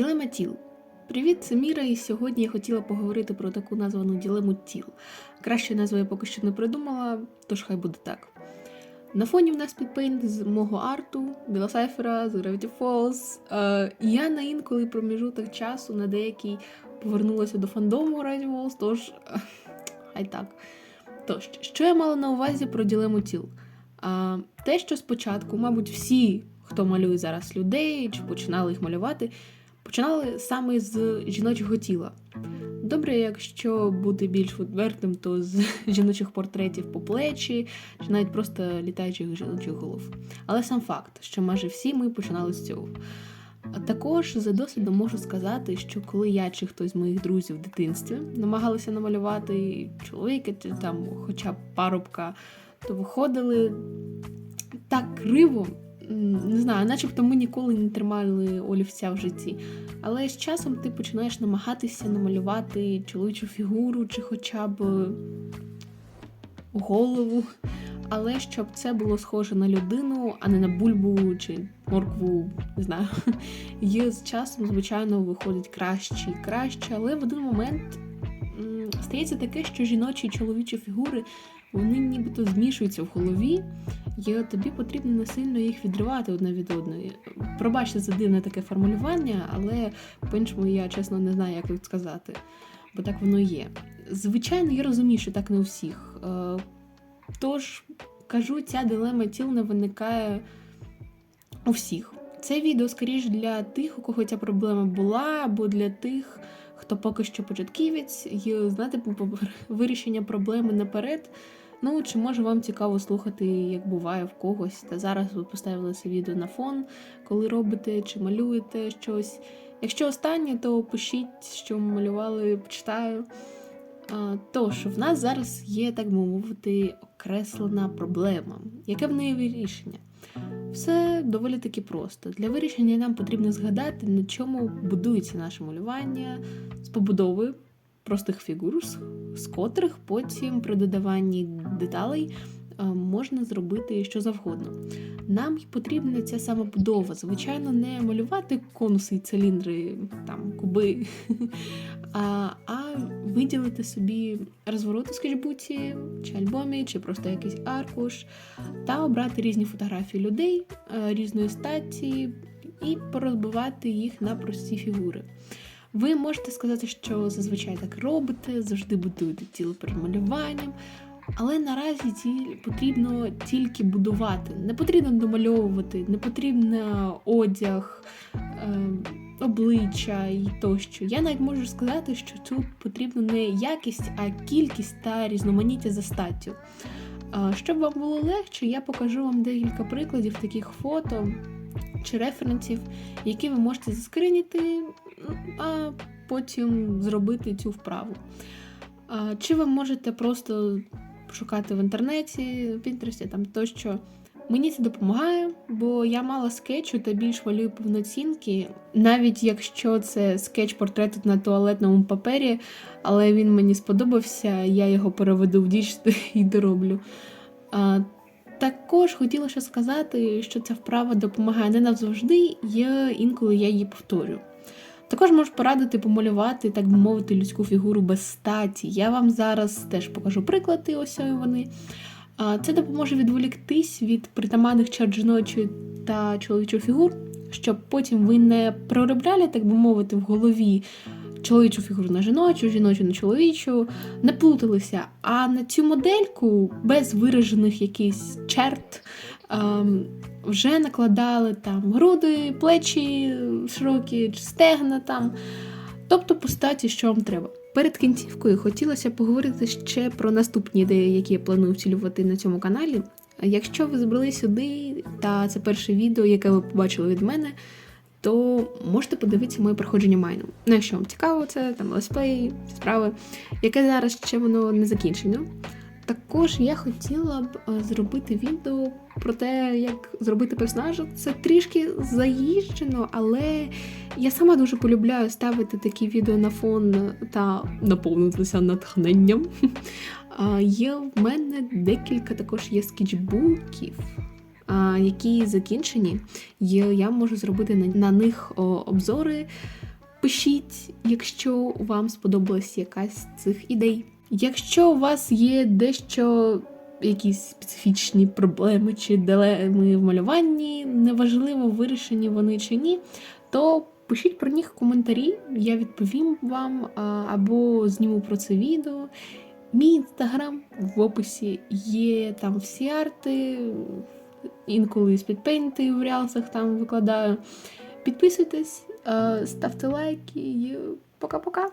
Ділема тіл. Привіт, це Міра, і сьогодні я хотіла поговорити про таку названу ділему тіл. Краще назви я поки що не придумала, тож хай буде так. На фоні в нас підпейнт з мого арту, Біла Сайфера, з Gravity Falls. Е, я на інколи проміжуток часу на деякий повернулася до фандому Gravity Falls, тож е, хай так. Тож, що я мала на увазі про ділему тіл? А, те, що спочатку, мабуть, всі, хто малює зараз людей чи починали їх малювати, починали саме з жіночого тіла. Добре, якщо бути більш відвертим, то з жіночих портретів по плечі, чи навіть просто літаючих жіночих голов. Але сам факт, що майже всі ми починали з цього. Також за досвідом можу сказати, що коли я чи хтось з моїх друзів в дитинстві намагалися намалювати чоловіка, чи там хоча б парубка, то виходили так криво, не знаю, начебто ми ніколи не тримали олівця в житті. Але з часом ти починаєш намагатися намалювати чоловічу фігуру, чи хоча б голову. Але щоб це було схоже на людину, а не на бульбу чи моркву, не знаю. І з часом, звичайно, виходить краще і краще, але в один момент стається таке, що жіночі і чоловічі фігури вони нібито змішуються в голові, і тобі потрібно не сильно їх відривати одна від одної. Пробачте за дивне таке формулювання, але по-іншому я чесно не знаю, як тут сказати, бо так воно є. Звичайно, я розумію, що так не у всіх. Е, Тож, кажу, ця дилема тіл не виникає у всіх. Це відео скоріш для тих, у кого ця проблема була, або для тих, хто поки що початківець, і знати вирішення проблеми наперед. Ну, чи може вам цікаво слухати, як буває в когось. Та зараз ви поставили це відео на фон, коли робите чи малюєте щось. Якщо останнє, то пишіть, що малювали, почитаю. Тож, в нас зараз є, так би мовити, окреслена проблема. Яке в неї вирішення? Все доволі таки просто. Для вирішення нам потрібно згадати, на чому будується наше малювання з побудови простих фігур, з- котрих потім при додаванні деталей е, можна зробити що завгодно. Нам потрібна ця сама будова. Звичайно, не малювати конуси циліндри, там, куби, а, а виділити собі розвороти скетчбуці, чи альбомі, чи просто якийсь аркуш, та обрати різні фотографії людей е, різної статі і порозбивати їх на прості фігури. Ви можете сказати, що зазвичай так робите, завжди будуєте тіло перед малюванням. Але наразі ті потрібно тільки будувати. Не потрібно домальовувати, не потрібно одяг, е, обличчя і тощо. Я навіть можу сказати, що тут потрібна не якість, а кількість та різноманіття за статтю. А, Щоб вам було легше, я покажу вам декілька прикладів таких фото чи референсів, які ви можете заскриніти, а потім зробити цю вправу. Чи ви можете просто пошукати в інтернеті, в інтересі там тощо. Мені це допомагає, бо я мала скетчу та більш малюю повноцінки, навіть якщо це скетч портрету на туалетному папері, але він мені сподобався, я його переведу в діч і дороблю. А, також хотіла ще сказати, що ця вправа допомагає не навзавжди, є інколи я її повторю. Також можу порадити помалювати, так би мовити, людську фігуру без статі. Я вам зараз теж покажу приклади, ось вони. Це допоможе відволіктись від притаманних черт жіночої та чоловічих фігур, щоб потім ви не проробляли, так би мовити, в голові чоловічу фігуру на жіночу, жіночу на чоловічу, не плуталися. А на цю модельку без виражених якихось черт ем, вже накладали там груди, плечі широкі, чи стегна там. Тобто по статі, що вам треба. Перед кінцівкою хотілося поговорити ще про наступні ідеї, які я планую втілювати на цьому каналі. Якщо ви збрали сюди, та це перше відео, яке ви побачили від мене, то можете подивитися моє проходження майну. Ну, якщо вам цікаво, це там летсплей, справи, яке зараз ще воно не закінчено. Також я хотіла б е, зробити відео про те, як зробити персонажа. Це трішки заїжджено, але я сама дуже полюбляю ставити такі відео на фон та наповнитися натхненням. Є в мене декілька також є скетчбуків, які закінчені. Я можу зробити на, них обзори Пишіть, якщо вам сподобалась якась з цих ідей. Якщо у вас є дещо якісь специфічні проблеми чи дилеми в малюванні, неважливо, вирішені вони чи ні, то пишіть про них коментарі, я відповім вам або зніму про це відео. Мій інстаграм в описі є там всі арти, інколи спідпейнти в рялсах там викладаю. Підписуйтесь, ставте лайки і пока-пока.